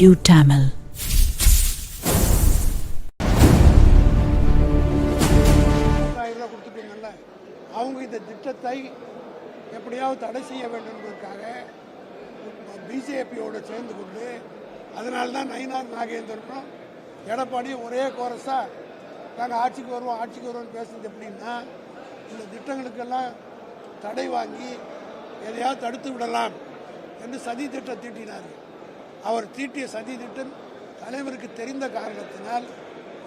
You ஆயிரம் ரூபா அவங்க இந்த திட்டத்தை எப்படியாவது தடை செய்ய வேண்டும் என்பதற்காக பிஜேபியோடு சேர்ந்து கொண்டு அதனால தான் நயினார் நாகேந்திரனும் எடப்பாடியும் ஒரே கோரஸாக நாங்கள் ஆட்சிக்கு வருவோம் ஆட்சிக்கு வருவோம்னு பேசுறது எப்படின்னா இந்த திட்டங்களுக்கெல்லாம் தடை வாங்கி எதையாவது தடுத்து விடலாம் என்று சதி திட்டம் தீட்டினார். அவர் தீட்டிய சதி திட்டம் தலைவருக்கு தெரிந்த காரணத்தினால்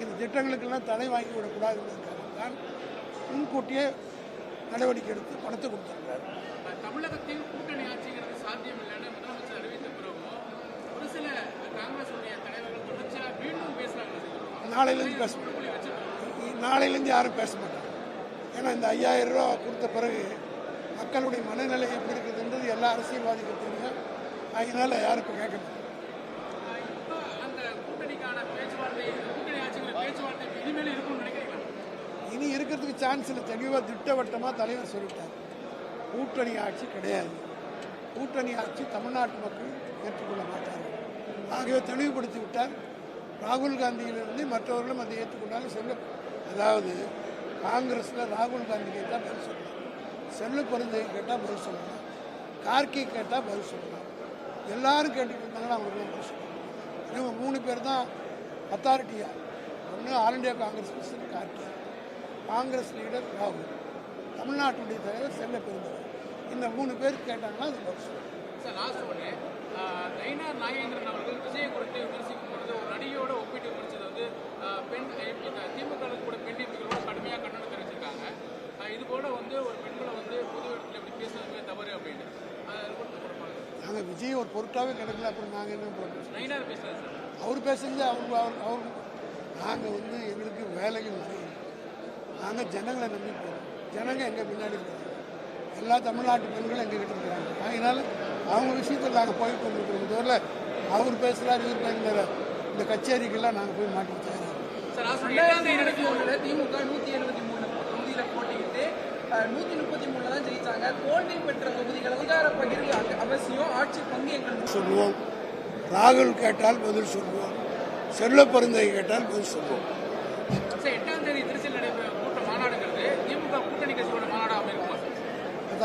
இந்த திட்டங்களுக்கெல்லாம் தடை வாங்கி விடக்கூடாது என்பதற்காகத்தான் முன்கூட்டியே நடவடிக்கை எடுத்து பணத்தை கொடுத்திருக்கிறார். தமிழகத்தில் கூட்டணி ஆட்சிங்கிறது சாத்தியம் இல்லைன்னு முதலமைச்சர் அறிவித்த பிறகும் ஒரு சில காங்கிரஸ் உடைய தலைவர்கள் தொடர்ச்சியாக மீண்டும் பேசுறாங்க. நாளையிலேருந்து பேச நாளையிலேருந்து யாரும் பேச மாட்டாங்க. ஏன்னா இந்த ஐயாயிரம் ரூபா கொடுத்த பிறகு மக்களுடைய மனநிலை எப்படி இருக்குதுன்றது எல்லா அரசியல்வாதிகளுக்கும் தெரியும். அதனால இப்போ கேட்க மாட்டாங்க. இனி இருக்கிறதுக்கு சான்ஸ் இல்லை. தெளிவாக திட்டவட்டமாக தலைவர் சொல்லிட்டார். கூட்டணி ஆட்சி கிடையாது. கூட்டணி ஆட்சி தமிழ்நாட்டு மக்கள் ஏற்றுக்கொள்ள மாட்டார்கள். ஆகவே தெளிவுபடுத்தி விட்டார். ராகுல் காந்தியிலிருந்து மற்றவர்களும் அதை ஏற்றுக்கொண்டாலும் செல்ல அதாவது காங்கிரஸில் ராகுல் காந்தி கேட்டால் பதில் சொல்லலாம். செல்லு பொருந்தை கேட்டால் பதில் சொல்லலாம். கார்கே கேட்டால் பதில் சொல்லலாம். எல்லாரும் கேட்டுக்கிட்டு இருந்தாங்கன்னா அவங்களுக்கு பதில் சொல்லலாம். இவங்க மூணு பேர் தான் அத்தாரிட்டியா ஒன்று all India Congress president Kharge. Congress leader ராகுல். தமிழ்நாட்டுடைய தலைவர் செல்ல பெருந்தவர் இந்த மூணு பேர் கேட்டாங்கன்னா அது பதில் சார் லாஸ்ட் ஒன்று நயினார் நாகேந்திரன் அவர்கள் விஜயை குறித்து விமர்சிக்கும் பொழுது ஒரு நடிகையோட ஒப்பிட்டு விமர்சித்தது வந்து பெண் திமுக கூட பெண் எம்பிகளோட கடுமையாக கண்டனம் தெரிவிச்சிருக்காங்க இது போல வந்து ஒரு பெண்களை வந்து பொது இடத்துல இப்படி பேசுறதுமே தவறு அப்படின்னு. நாங்கள் விஜய் ஒரு பொருட்டாவே கிடைக்கல அப்புறம் நாங்கள் என்ன பண்ணுறோம் நயினார் பேசுறது சார். அவர் பேசுறது அவங்க அவர் அவர் நாங்கள் வந்து எங்களுக்கு வேலைகள் நிறைய நாங்கள் ஜனங்களை நம்பி போகிறோம் ஜனங்க எங்கள் பின்னாடி இருக்கிறாங்க எல்லா தமிழ்நாட்டு பெண்களும் எங்கள் கிட்ட இருக்கிறாங்க. அதனால அவங்க விஷயத்தில் நாங்கள் போய் கொண்டிருக்கிறோம் தவிர அவர் பேசுகிறார் இவர் பேசுகிற இந்த கச்சேரிக்கெல்லாம் நாங்கள் போய் ஒண்ணுல திமுக நூத்தி எழுபத்தி மூணு தொகுதியில அஹ், நூத்தி முப்பத்தி மூணுல தான் ஜெயிச்சாங்க. தோல்வி பெற்ற தொகுதிகள் அதிகார பகிர்வு அவசியம் ஆட்சி பங்கு எங்கள் சொல்லுவோம். ராகுல் கேட்டால் பதில் சொல்லுவோம். செல்ல பருந்தை கேட்டால் பதில் சொல்லுவோம். எட்டாம்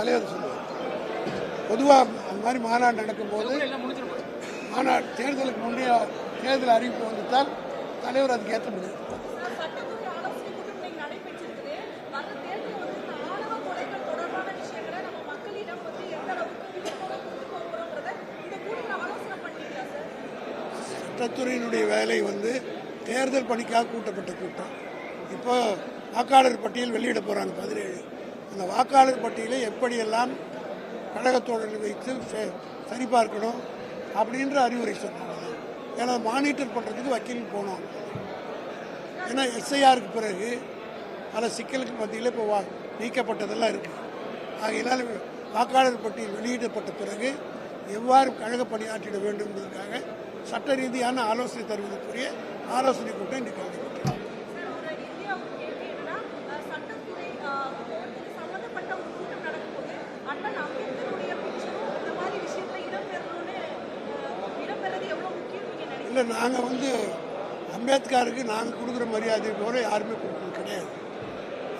தலைவர் சொல்லுவார். பொதுவாக அந்த மாதிரி மாநாடு நடக்கும்போது மாநாடு தேர்தலுக்கு முந்தைய தேர்தல் அறிவிப்பு வந்துட்டால் தலைவர் அதுக்கு ஏற்ற முடியும் சட்டத்துறையினுடைய வேலை வந்து தேர்தல் பணிக்காக கூட்டப்பட்ட கூட்டம். இப்போ வாக்காளர் பட்டியல் வெளியிட போகிறாங்க பதினேழு. அந்த வாக்காளர் பட்டியலை எப்படியெல்லாம் கழகத்தோழர்கள் வைத்து ச- சரிபார்க்கணும் அப்படின்ற அறிவுரை சொன்னாங்க. ஏன்னா மானிட்டர் பண்ணுறதுக்கு வக்கீல் போனோம். ஏன்னா எஸ்ஐஆருக்கு பிறகு பல சிக்கலுக்கு மத்தியில் இப்போ வா நீக்கப்பட்டதெல்லாம் இருக்குது ஆகையினால் வாக்காளர் பட்டியல் வெளியிடப்பட்ட பிறகு எவ்வாறு கழக பணியாற்றிட வேண்டும் என்பதற்காக சட்ட ரீதியான ஆலோசனை தருவதற்குரிய ஆலோசனை கூட்டம் இன்றைக்கு இல்லை நாங்கள் வந்து அம்பேத்கருக்கு நாங்கள் கொடுக்குற மரியாதை போல யாருமே கொடுக்குறது கிடையாது.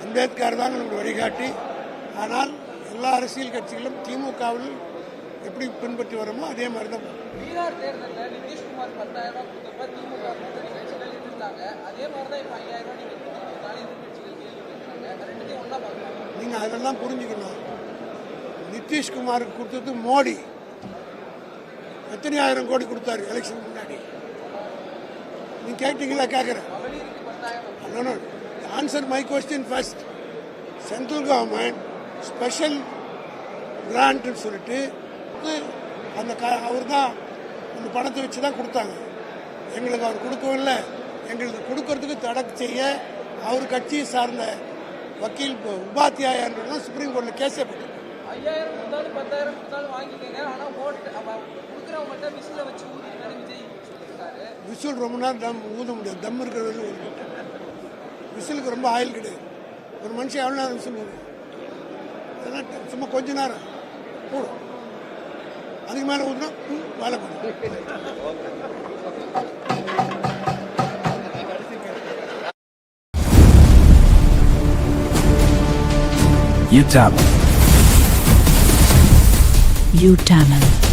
அம்பேத்கர் தான் நம்மளுடைய வழிகாட்டி. ஆனால் எல்லா அரசியல் கட்சிகளும் திமுகவில் எப்படி பின்பற்றி வரோமோ அதே மாதிரி தான் பீகார் தேர்தலில் நிதிஷ்குமார் பத்தாயிரம் ரூபாய் கொடுத்தப்ப திமுக கூட்டணி கட்சிகள் எதிர்த்தாங்க அதே மாதிரி தான் இப்போ ஐயாயிரம் ரூபாய் நீங்க கொடுத்துருக்கனால எதிர்கட்சிகள் கேள்வி கேட்குறாங்க. ரெண்டுத்தையும் ஒன்றா பார்க்கலாம். நீங்கள் அதெல்லாம் புரிஞ்சுக்கணும். நிதிஷ்குமாருக்கு கொடுத்தது மோடி. எத்தனை ஆயிரம் கோடி கொடுத்தாரு எலெக்ஷன் முன்னாடி? நீ கேட்டீங்களா? கேட்குறேன் answer my question first central government special கிராண்ட்னு சொல்லிட்டு அந்த க அவர் தான் அந்த பணத்தை வச்சு தான் கொடுத்தாங்க. எங்களுக்கு அவர் கொடுக்கவும் இல்லை. எங்களுக்கு கொடுக்கறதுக்கு தடை செய்ய அவர் கட்சியை சார்ந்த வக்கீல் உபாத்தியாயன்றதான் சுப்ரீம் கோர்ட்டில் கேஸே போட்டு விசில் ரொம்ப நேரம் தம் ஊத முடியாது. தம் இருக்கிறது ஒரு விசிலுக்கு ரொம்ப ஆயில் கிடையாது. ஒரு மனுஷன் எவ்வளோ நேரம் விசில் ஊதும்? சும்மா கொஞ்ச நேரம். போடும் அதுக்கு மேலே ஊதுனா வேலை பண்ணும் U Tamil. U Tamil.